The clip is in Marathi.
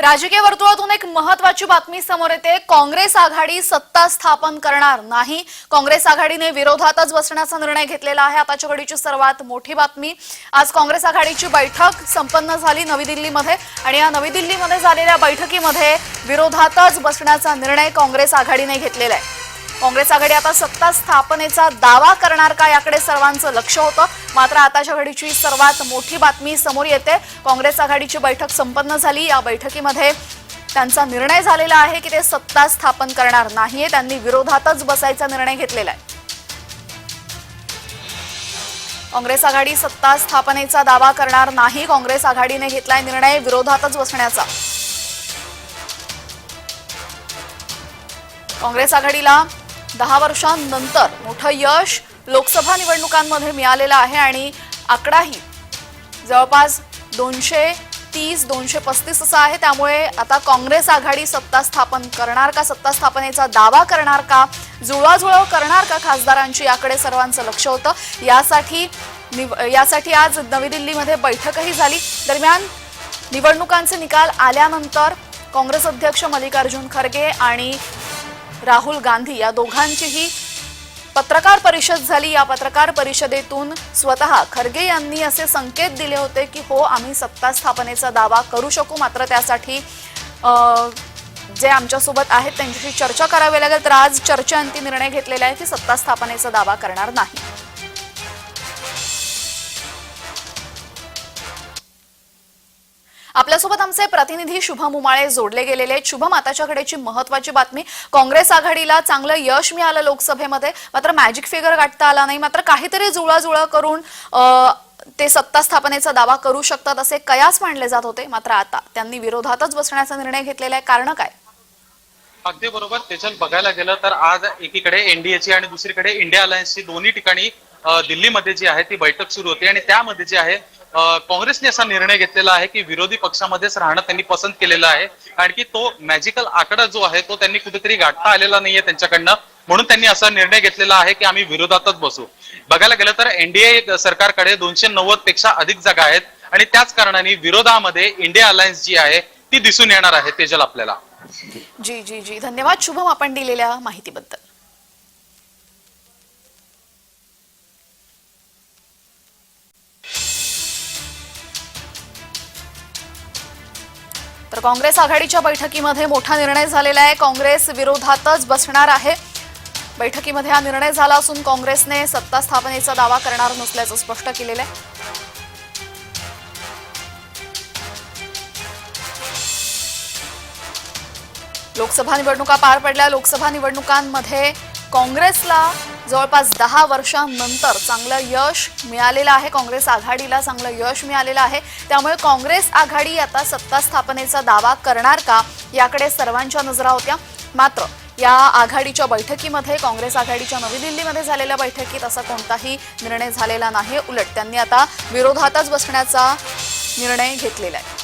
राजकीय वर्तुळातून एक महत्वाची बातमी समोर येते. काँग्रेस आघाडी सत्ता स्थापन करणार नाही. काँग्रेस आघाडीने विरोधातच बसण्याचा निर्णय घेतलेला आहे. आताच्या घडीची सर्वात मोठी बातमी. आज काँग्रेस आघाडीची बैठक संपन्न झाली नवी दिल्लीमध्ये आणि या नवी दिल्लीमध्ये झालेल्या बैठकीमध्ये विरोधातच बसण्याचा निर्णय काँग्रेस आघाडीने घेतलेला आहे. काँग्रेस आघाडी आता सत्ता स्थापनेचा दावा करणार का याकडे सर्वांचं लक्ष होतं. मात्र आताच्या घडीची सर्वात मोठी बातमी समोर येते. काँग्रेस आघाडीची बैठक संपन्न झाली. या बैठकीमध्ये त्यांचा निर्णय झालेला आहे की ते सत्ता स्थापन करणार नाहीये. त्यांनी विरोधातच बसायचा निर्णय घेतलेला आहे. काँग्रेस आघाडी सत्ता स्थापनेचा दावा करणार नाही. काँग्रेस आघाडीने घेतलाय निर्णय विरोधातच बसण्याचा. काँग्रेस आघाडीला दहा वर्षांनंतर मोठं यश लोकसभा निवडणुकांमध्ये मिळालेलं आहे आणि आकडाही जवळपास दोनशे तीस दोनशे पस्तीस असा आहे. त्यामुळे आता काँग्रेस आघाडी सत्ता स्थापन करणार का सत्ता स्थापनेचा दावा करणार का जुळवाजुळव करणार का खासदारांची याकडे सर्वांचं लक्ष होतं. यासाठी निव यासाठी आज नवी दिल्लीमध्ये बैठकही झाली. दरम्यान निवडणुकांचे निकाल आल्यानंतर काँग्रेस अध्यक्ष मल्लिकार्जुन खरगे आणि राहुल गांधी या दोघांचीही पत्रकार परिषद झाली. या पत्रकार परिषदेतून स्वतः खरगे यांनी असे संकेत दिले होते की हो आम्ही सत्ता स्थापनेचा दावा करू शकू मात्र त्यासाठी जे आमच्यासोबत आहेत त्यांच्याशी चर्चा करावी लागेल. तर आज चर्चेअंती निर्णय घेतलेला आहे की सत्ता स्थापनेचा दावा करणार नाही. आपल्यासोबत आमचे प्रतिनिधी शुभम उमाळे जोडले गेलेले आहेत. शुभम आताच्याकडेची महत्वाची बातमी. काँग्रेस आघाडीला चांगलं यश मिळालं लोकसभेमध्ये. मात्र मॅजिक फिगर गाठता आला नाही. मात्र काहीतरी जुळाजुळा करून ते सत्ता स्थापनेचा दावा करू शकतात असे कयास मांडले जात होते. मात्र आता त्यांनी विरोधातच बसण्याचा निर्णय घेतलेला आहे. कारण काय? अगदी बरोबर. त्याच्यात बघायला गेलं तर आज एकीकडे एनडीएची आणि दुसरीकडे इंडिया अलायन्सची दोन्ही ठिकाणी दिल्लीमध्ये जी आहे ती बैठक सुरू होती आणि त्यामध्ये जे आहे काँग्रेसने असा निर्णय घेतलेला आहे की विरोधी पक्षामध्येच राहणं त्यांनी पसंत केलेलं आहे. कारण की तो मॅजिकल आकडा जो आहे तो त्यांनी कुठेतरी गाठता आलेला नाहीये त्यांच्याकडनं. म्हणून त्यांनी असा निर्णय घेतलेला आहे की आम्ही विरोधातच बसू. बघायला गेलं तर एनडीए सरकारकडे दोनशे नव्वदपेक्षा अधिक जागा आहेत आणि त्याच कारणाने विरोधामध्ये इंडिया अलायन्स जी आहे ती दिसून येणार आहे तेजल आपल्याला. जी जी जी. धन्यवाद. शुभम आपण दिलेल्या माहितीबद्दल. तर काँग्रेस आघाडीच्या बैठकीमध्ये मोठा निर्णय झालेला आहे. काँग्रेस विरोधातच बसणार आहे. बैठकीमध्ये हा निर्णय झाला असून काँग्रेसने सत्ता स्थापनेचा दावा करणार नसल्याचं स्पष्ट केलेलं आहे. लोकसभा निवडणुका पार पडल्या. लोकसभा निवडणुकांमध्ये काँग्रेसला जवळपास दहा वर्षांनंतर चांगलं यश मिळालेलं आहे. काँग्रेस आघाडीला चांगलं यश मिळालेलं आहे. त्यामुळे काँग्रेस आघाडी आता सत्ता स्थापनेचा दावा करणार का याकडे सर्वांच्या नजरा होत्या. मात्र या आघाडीच्या बैठकीमध्ये काँग्रेस आघाडीच्या नवी दिल्लीमध्ये झालेल्या बैठकीत असा कोणताही निर्णय झालेला नाही. उलट त्यांनी आता विरोधातच बसण्याचा निर्णय घेतलेला आहे.